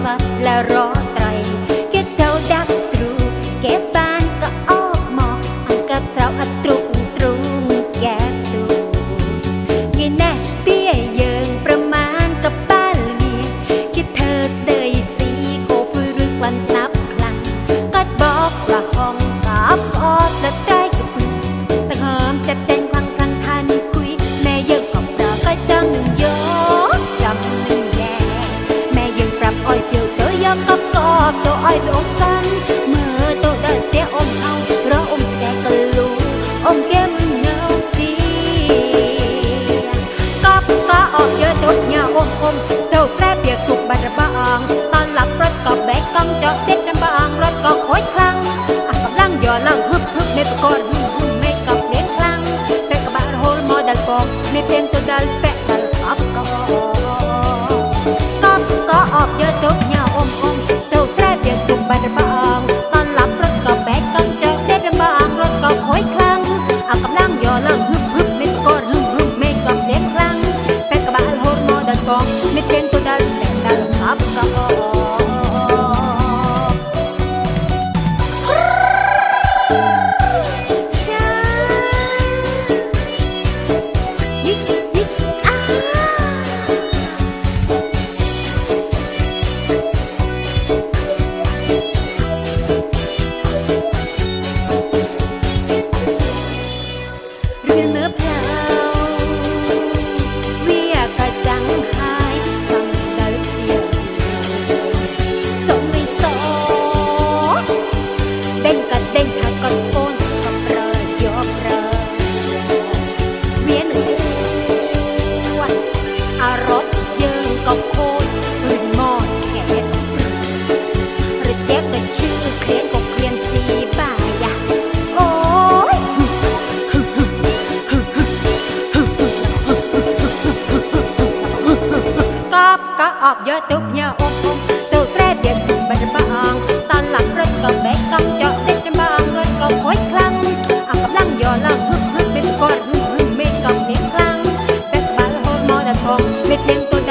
สัตว์แรอไตรเกเท่ดักตรู เกบ้านก็ออกหมอกกับสาวอัตรุตรุแกบูยีแน่เตี้ยเยิงประมาณกับบาลีคิดเธอเสยสีโกพื้นวันนับคลังก็บอกว่าหองกาบอ mi pento dal petalo a ah, ah, ah. อบเยอะตุกเนี่ยวอมอมตัวแตรเดียนบันบางตอนหลังรถก็แบกกังเจาะเด็ดบางเงินก็โคยคลังเอากำลังย่อลังฮึบฮึบเป็นกอดฮึบฮึบไม่กังเสียงคลังแบกบาลโฮมอตะทองไม่เพียงตัว